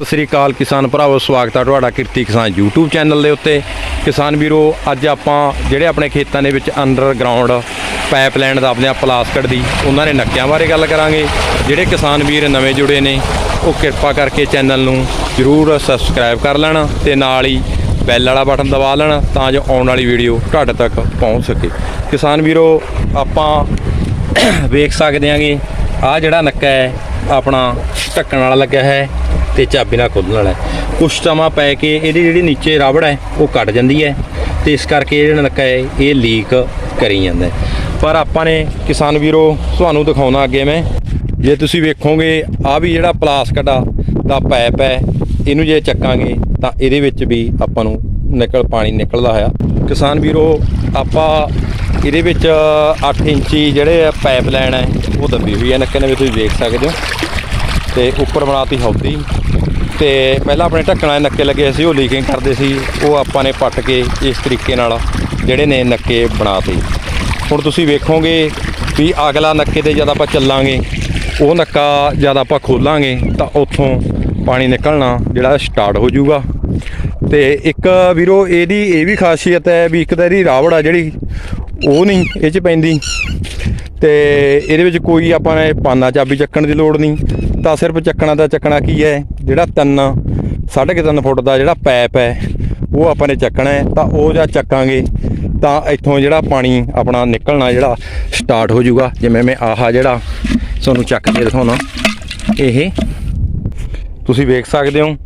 ਸਤਿ ਸ੍ਰੀ ਅਕਾਲ ਕਿਸਾਨ ਭਰਾਵੋ, ਸਵਾਗਤ ਹੈ ਤੁਹਾਡਾ ਕਿਰਤੀ ਕਿਸਾਨ YouTube ਚੈਨਲ ਦੇ ਉੱਤੇ। ਕਿਸਾਨ ਵੀਰੋ, ਅੱਜ ਆਪਾਂ ਜਿਹੜੇ ਆਪਣੇ ਖੇਤਾਂ ਦੇ ਵਿੱਚ ਅੰਡਰਗਰਾਉਂਡ ਪਾਈਪਲਾਈਨ ਦੱਬਦੇ ਆ ਪਲਾਸਕਟ ਦੀ ਉਹਨਾਂ ਦੇ ਨੱਕਿਆਂ ਬਾਰੇ ਗੱਲ ਕਰਾਂਗੇ। ਜਿਹੜੇ ਕਿਸਾਨ ਵੀਰ ਨਵੇਂ ਜੁੜੇ ਨੇ, ਉਹ ਕਿਰਪਾ ਕਰਕੇ ਚੈਨਲ ਨੂੰ ਜਰੂਰ ਸਬਸਕ੍ਰਾਈਬ ਕਰ ਲੈਣ ਤੇ ਨਾਲ ਹੀ ਬੈਲ ਵਾਲਾ ਬਟਨ ਦਬਾ ਲੈਣ ਤਾਂ ਜੋ ਆਉਣ ਵਾਲੀ ਵੀਡੀਓ ਤੁਹਾਡੇ ਤੱਕ ਪਹੁੰਚ ਸਕੇ। ਕਿਸਾਨ ਵੀਰੋ, ਆਪਾਂ ਵੇਖ ਸਕਦੇ ਆਂਗੇ ਆ ਜਿਹੜਾ ਨੱਕਾ ਹੈ, ਆਪਣਾ ਢੱਕਣ ਵਾਲਾ ਲੱਗਿਆ ਹੈ। ਤੇ ਚਾਬੀ ਨਾਲ ਖੋਲਣ ਵਾਲਾ ਹੈ। ਕੁਛ ਸਮਾਂ ਪੈ ਕੇ ਇਹਦੀ ਜਿਹੜੀ ਨੀਚੇ ਰਬੜ ਹੈ, ਉਹ ਕੱਟ ਜਾਂਦੀ ਹੈ ਤੇ ਇਸ ਕਰਕੇ ਜਿਹੜਾ ਨੱਕਾ ਹੈ, ਇਹ ਲੀਕ ਕਰੀ ਜਾਂਦਾ ਪਰ ਆਪਾਂ ਨੇ ਕਿਸਾਨ ਵੀਰੋ, ਤੁਹਾਨੂੰ ਦਿਖਾਉਣਾ ਅੱਗੇ ਮੈਂ। ਜੇ ਤੁਸੀਂ ਵੇਖੋਗੇ ਆ ਵੀ ਜਿਹੜਾ ਪਲਾਸਟਿਕ ਦਾ ਦਾ ਪਾਈਪ ਹੈ, ਇਹਨੂੰ ਜੇ ਚੱਕਾਂਗੇ, ਤਾਂ ਇਹਦੇ ਵਿੱਚ ਵੀ ਆਪਾਂ ਨੂੰ ਨਿਕਲ ਪਾਣੀ ਨਿਕਲਦਾ ਹੋਇਆ। ਕਿਸਾਨ ਵੀਰੋ, ਆਪਾਂ ਇਹਦੇ ਵਿੱਚ 8 ਇੰਚੀ ਜਿਹੜੇ ਪਾਈਪ ਲਾਈਨ ਹੈ, ਉਹ ਦੱਬੀ ਹੋਈ ਹੈ ਨੱਕੇ ਨੇ ਵੀ ਤੁਸੀਂ ਵੇਖ ਸਕਦੇ ਹੋ। ਤੇ ਉੱਪਰ ਬਣਾਤੀ ਹੌਦੀ। ਤੇ ਪਹਿਲਾਂ ਆਪਣੇ ਢੱਕਣ ਵਾਲੇ ਨੱਕੇ ਲੱਗੇ ਸੀ, ਉਹ ਲੀਕਿੰਗ ਕਰਦੇ ਸੀ, ਉਹ ਆਪਾਂ ਨੇ ਪੱਟ ਕੇ ਇਸ ਤਰੀਕੇ ਨਾਲ ਜਿਹੜੇ ਨੇ ਨੱਕੇ ਬਣਾਤੇ। ਹੁਣ ਤੁਸੀਂ ਵੇਖੋਗੇ ਵੀ ਅਗਲਾ ਨੱਕੇ ਤੇ ਜਦ ਆਪਾਂ ਚੱਲਾਂਗੇ, ਉਹ ਨੱਕਾ ਜਦ ਆਪਾਂ ਖੋਲਾਂਗੇ ਤਾਂ ਉੱਥੋਂ ਪਾਣੀ ਨਿਕਲਣਾ ਜਿਹੜਾ ਸਟਾਰਟ ਹੋ ਜਾਊਗਾ। ਤੇ ਇੱਕ ਵੀਰੋ, ਇਹਦੀ ਇਹ ਵੀ ਖਾਸੀਅਤ ਹੈ ਵੀ ਇੱਕ ਤਾਂ ਇਹਦੀ ਰਾਵੜ ਆ ਜਿਹੜੀ, ਉਹ ਨਹੀਂ, ਇਹ ਚ ਪੈਂਦੀ। ਤੇ ਇਹਦੇ ਵਿੱਚ ਕੋਈ ਆਪਾਂ ਨੇ ਪਾਨਾ ਚਾਬੀ ਚੱਕਣ ਦੀ ਲੋੜ ਨਹੀਂ। ਤਾਂ ਸਿਰਫ ਚੱਕਣਾ ਦਾ ਚੱਕਣਾ ਕੀ ਹੈ? ਜਿਹੜਾ ਤਿੰਨ, ਸਾਢੇ ਕੁ ਤਿੰਨ ਫੁੱਟ ਦਾ ਜਿਹੜਾ ਪੈਪ ਹੈ, ਉਹ ਆਪਾਂ ਨੇ ਚੱਕਣਾ ਹੈ। ਤਾਂ ਉਹ ਜਾਂ ਚੱਕਾਂਗੇ, ਤਾਂ ਇੱਥੋਂ ਜਿਹੜਾ ਪਾਣੀ ਆਪਣਾ ਨਿਕਲਣਾ ਜਿਹੜਾ ਸਟਾਰਟ ਹੋ ਜਾਊਗਾ। ਜਿਵੇਂ ਮੈਂ ਆਹਾ ਜਿਹੜਾ ਤੁਹਾਨੂੰ ਚੱਕ ਕੇ ਦਿਖਾਉਣਾ। ਇਹ ਤੁਸੀਂ ਵੇਖ ਸਕਦੇ ਹੋ,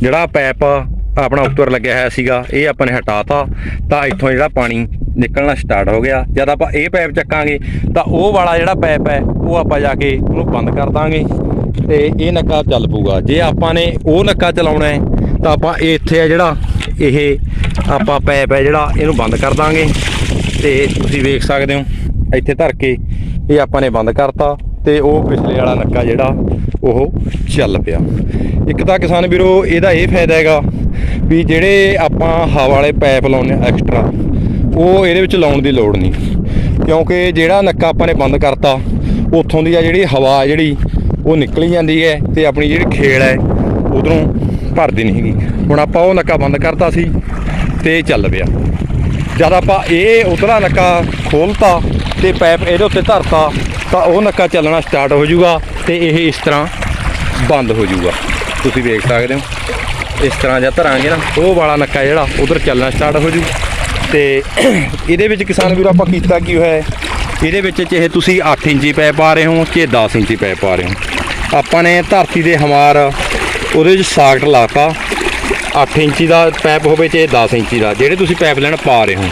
ਜਿਹੜਾ ਪੈਪ ਆਪਣਾ ਉੱਪਰ ਲੱਗਿਆ ਹੋਇਆ ਸੀਗਾ, ਇਹ ਆਪਾਂ ਨੇ ਹਟਾਤਾ। ਤਾਂ ਇੱਥੋਂ ਜਿਹੜਾ ਪਾਣੀ ਨਿਕਲਣਾ ਸਟਾਰਟ ਹੋ ਗਿਆ। ਜਦ ਆਪਾਂ ਇਹ ਪੈਪ ਚੱਕਾਂਗੇ, ਤਾਂ ਉਹ ਵਾਲਾ ਜਿਹੜਾ ਪੈਪ ਹੈ, ਉਹ ਆਪਾਂ ਜਾ ਕੇ ਉਹਨੂੰ ਬੰਦ ਕਰ ਦਾਂਗੇ ਤੇ ਇਹ ਨੱਕਾ ਚੱਲ ਪੂਗਾ ਜੇ ਆਪਾਂ ਨੇ ਉਹ ਨੱਕਾ ਚਲਾਉਣਾ ਹੈ, ਤਾਂ ਆਪਾਂ ਇਹ ਇੱਥੇ ਹੈ ਜਿਹੜਾ ਇਹ ਆਪਾਂ ਪੈਪ ਹੈ ਜਿਹੜਾ ਇਹਨੂੰ ਬੰਦ ਕਰ ਦਾਂਗੇ। ਤੇ ਤੁਸੀਂ ਵੇਖ ਸਕਦੇ ਹੋ, ਇੱਥੇ ਧਰ ਕੇ ਇਹ ਆਪਾਂ ਨੇ ਬੰਦ ਕਰਤਾ ਤੇ ਉਹ ਪਿਛਲੇ ਵਾਲਾ ਨੱਕਾ ਜਿਹੜਾ, ਉਹ ਚੱਲ ਪਿਆ। ਇੱਕ ਤਾਂ ਕਿਸਾਨ ਵੀਰੋ, ਇਹਦਾ ਇਹ ਫਾਇਦਾ ਹੈਗਾ ਵੀ ਜਿਹੜੇ ਆਪਾਂ ਹਵਾ ਵਾਲੇ ਪਾਈਪ ਲਾਉਨੇ ਐਕਸਟਰਾ ਉਹ ਇਹਦੇ ਵਿੱਚ ਲਾਉਣ ਦੀ ਲੋੜ ਨਹੀਂ। ਕਿਉਂਕਿ ਜਿਹੜਾ ਨੱਕਾ ਆਪਾਂ ਨੇ ਬੰਦ ਕਰਤਾ, ਉੱਥੋਂ ਦੀ ਆ ਜਿਹੜੀ ਹਵਾ ਜਿਹੜੀ, ਉਹ ਨਿਕਲੀ ਜਾਂਦੀ ਹੈ ਤੇ ਆਪਣੀ ਜਿਹੜੀ ਖੇਲ ਹੈ, ਉਧਰੋਂ ਭਰਦੀ ਨਹੀਂ ਹੈਗੀ। ਹੁਣ ਆਪਾਂ ਉਹ ਨੱਕਾ ਬੰਦ ਕਰਤਾ ਸੀ ਤੇ ਚੱਲ ਪਿਆ। ਜਦ ਆਪਾਂ ਇਹ ਉਤਲਾ ਨੱਕਾ ਖੋਲਤਾ ਤੇ ਪਾਈਪ ਇਹਦੇ ਉੱਤੇ ਧਰਤਾ, ਤਾਂ ਉਹ ਨੱਕਾ ਚੱਲਣਾ ਸਟਾਰਟ ਹੋ ਜਾਊਗਾ ਤੇ ਇਹ ਇਸ ਤਰ੍ਹਾਂ ਬੰਦ ਹੋ ਜਾਊਗਾ। ਤੁਸੀਂ ਵੇਖ ਸਕਦੇ ਹੋ, ਇਸ ਤਰ੍ਹਾਂ ਜਾਂ ਧਰਾਂਗੇ ਨਾ, ਉਹ ਵਾਲਾ ਨੱਕਾ ਜਿਹੜਾ, ਉਧਰ ਚੱਲਣਾ ਸਟਾਰਟ ਹੋ ਜੂ ਤੇ ਇਹਦੇ ਵਿੱਚ ਕਿਸਾਨ ਵੀਰੋ ਆਪਾਂ ਕੀਤਾ ਕੀ ਹੋਇਆ ਇਹਦੇ ਵਿੱਚ ਚਾਹੇ ਤੁਸੀਂ 8 ਇੰਚੀ ਪੈ ਪਾ ਰਹੇ ਹੋ ਚਾਹੇ 10 ਇੰਚੀ ਪਾਈਪ ਪਾ ਰਹੇ ਹੋ। ਆਪਾਂ ਨੇ ਧਰਤੀ ਦੇ ਹਮਾਰ ਉਹਦੇ ਵਿੱਚ ਸਾਕਟ ਲਾਤਾ। 8 ਇੰਚੀ ਦਾ ਪੈਪ ਹੋਵੇ ਚਾਹੇ 10 ਇੰਚੀ ਦਾ, ਜਿਹੜੇ ਤੁਸੀਂ ਪੈਪ ਲੈਣ ਪਾ ਰਹੇ ਹੋ।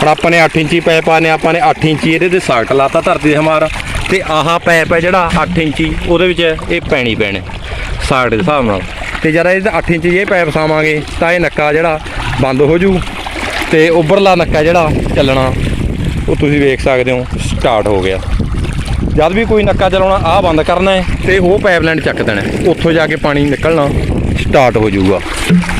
ਹੁਣ ਆਪਾਂ ਨੇ 8 ਇੰਚੀ ਪਾਈਪ ਪਾਣੇ ਆਪਾਂ ਨੇ 8 ਇੰਚੀ ਇਹਦੇ ਤੇ ਸਾਕਟ ਲਾਤਾ ਧਰਤੀ ਦੇ ਹਮਾਰ। ਤੇ ਆਹ ਪੈਪ ਹੈ ਜਿਹੜਾ 8 ਇੰਚੀ, ਉਹਦੇ ਵਿੱਚ ਇਹ ਪੈਣੀ ਪੈਣੇ, ਸਾਕਟ ਦੇ ਹਿਸਾਬ ਨਾਲ। ਤੇ ਜਦ ਇਹ 8 ਇੰਚੀ ਇਹ ਪੈਪ ਸਾਵਾਂਗੇ ਤਾਂ ਇਹ ਨੱਕਾ ਜਿਹੜਾ ਬੰਦ ਹੋ ਜੂ। ਤੇ ਉੱਪਰਲਾ ਨੱਕਾ ਜਿਹੜਾ ਚੱਲਣਾ, ਉਹ ਤੁਸੀਂ ਵੇਖ ਸਕਦੇ ਹੋ, ਸਟਾਰਟ ਹੋ ਗਿਆ। ਜਦ ਵੀ ਕੋਈ ਨੱਕਾ ਚਲਾਉਣਾ, ਆਹ ਬੰਦ ਕਰਨਾ ਹੈ ਤੇ ਉਹ ਪਾਈਪਲਾਈਨ ਚੱਕ ਦੇਣਾ ਉੱਥੋਂ ਜਾ ਕੇ ਪਾਣੀ ਨਿਕਲਣਾ ਸਟਾਰਟ ਹੋ ਜਾਊਗਾ।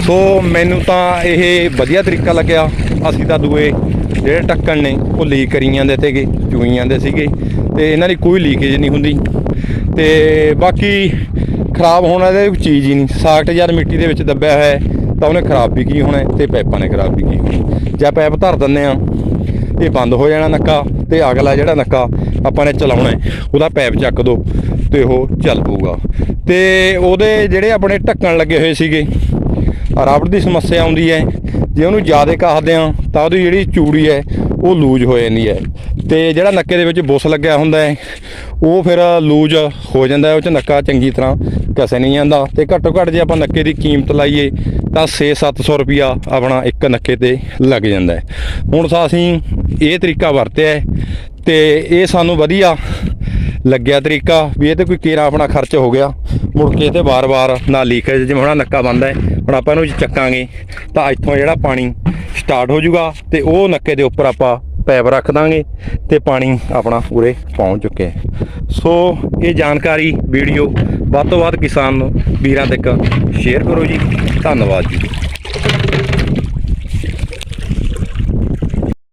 ਸੋ ਮੈਨੂੰ ਤਾਂ ਇਹ ਵਧੀਆ ਤਰੀਕਾ ਲੱਗਿਆ। ਅਸੀਂ ਤਾਂ ਦੂਏ ਜਿਹੜੇ ਟੱਕਣ ਨੇ, ਉਹ ਲੀਕ ਕਰੀ ਜਾਂਦੇ ਤੇਗੇ ਚੂਈ ਜਾਂਦੇ ਸੀਗੇ, ਤੇ ਇਹਨਾਂ ਦੀ ਕੋਈ ਲੀਕੇਜ ਨਹੀਂ ਹੁੰਦੀ। ਤੇ ਬਾਕੀ ਖਰਾਬ ਹੋਣਾ ਇਹਦੇ ਕੋਈ ਚੀਜ਼ ਹੀ ਨਹੀਂ। ਸਾਕਟ ਯਾਰ ਮਿੱਟੀ ਦੇ ਵਿੱਚ ਦੱਬਿਆ ਹੋਇਆ ਹੈ ਤਾਂ ਉਹਨੇ ਖਰਾਬ ਵੀ ਕੀ ਹੋਣਾ ਹੈ ਤੇ ਪਾਈਪਾਂ ਨੇ ਖਰਾਬ ਵੀ ਕੀ ਹੋਣਾ। ਜਾਂ ਪਾਈਪ ਧਰ ਦਿੰਦੇ ਆ ਇਹ ਬੰਦ ਹੋ ਜਾਣਾ ਨੱਕਾ ਤੇ ਅਗਲਾ ਜਿਹੜਾ ਨੱਕਾ ਆਪਾਂ ਨੇ ਚਲਾਉਣਾ ਉਹਦਾ ਪੈਪ ਚੱਕ ਦੋ ਤੇ ਉਹ ਚੱਲ ਪਊਗਾ। ਤੇ ਉਹਦੇ ਜਿਹੜੇ ਆਪਣੇ ਢੱਕਣ ਲੱਗੇ ਹੋਏ ਸੀਗੇ ਰਬੜ ਦੀ ਸਮੱਸਿਆ ਆਉਂਦੀ ਹੈ, ਜੇ ਉਹਨੂੰ ਜ਼ਿਆਦਾ ਕਾਹਦੇ ਆ ਤਾਂ ਉਹਦੀ ਜਿਹੜੀ ਚੂੜੀ ਹੈ, ਉਹ ਲੂਜ ਹੋ ਜਾਂਦੀ ਹੈ। ਤੇ ਜਿਹੜਾ ਨੱਕੇ ਦੇ ਵਿੱਚ ਬੁੱਸ ਲੱਗਿਆ ਹੁੰਦਾ ਹੈ, ਉਹ ਫਿਰ ਲੂਜ ਹੋ ਜਾਂਦਾ ਹੈ, ਉਹ ਚ ਨੱਕਾ ਚੰਗੀ ਤਰ੍ਹਾਂ ਕਸੇ ਨਹੀਂ ਜਾਂਦਾ ਤੇ ਘੱਟੋ ਘੱਟ ਜੇ ਆਪਾਂ ਨੱਕੇ ਦੀ ਕੀਮਤ ਲਾਈਏ ਤਾਂ 6-700 ਰੁਪਿਆ ਆਪਣਾ ਇੱਕ ਨੱਕੇ ਤੇ ਲੱਗ ਜਾਂਦਾ ਹੈ। ਹੁਣ ਤਾਂ ਅਸੀਂ ਇਹ ਤਰੀਕਾ ਵਰਤਿਆ ਹੈ ਤੇ ਇਹ ਸਾਨੂੰ ਵਧੀਆ ਲੱਗਿਆ ਤਰੀਕਾ ਵੀ ਇਹ ਤੇ ਕੋਈ ਕੇਰਾ ਆਪਣਾ ਖਰਚ ਹੋ ਗਿਆ। ਮੁੜ ਕੇ ਤੇ ਵਾਰ-ਵਾਰ ਨਾ ਲੀਕੇਜ ਜਿਵੇਂ ਹੁਣ ਨੱਕਾ ਬੰਦ ਹੈ, ਹੁਣ ਆਪਾਂ ਇਹਨੂੰ ਚੱਕਾਂਗੇ ਤਾਂ ਇੱਥੋਂ ਜਿਹੜਾ ਪਾਣੀ ਸਟਾਰਟ ਹੋ ਜਾਊਗਾ ਤੇ ਉਹ ਨੱਕੇ ਦੇ ਉੱਪਰ ਆਪਾਂ ਪੈਪ ਰੱਖ ਦਾਂਗੇ ਤੇ ਪਾਣੀ ਆਪਣਾ ਉਰੇ ਪਹੁੰਚ ਚੁੱਕਿਆ ਸੋ ਇਹ ਜਾਣਕਾਰੀ ਵੀਡੀਓ ਵੱਧ ਤੋਂ ਵੱਧ ਕਿਸਾਨ ਵੀਰਾਂ ਤੱਕ ਸ਼ੇਅਰ ਕਰੋ ਜੀ। ਧੰਨਵਾਦ ਜੀ।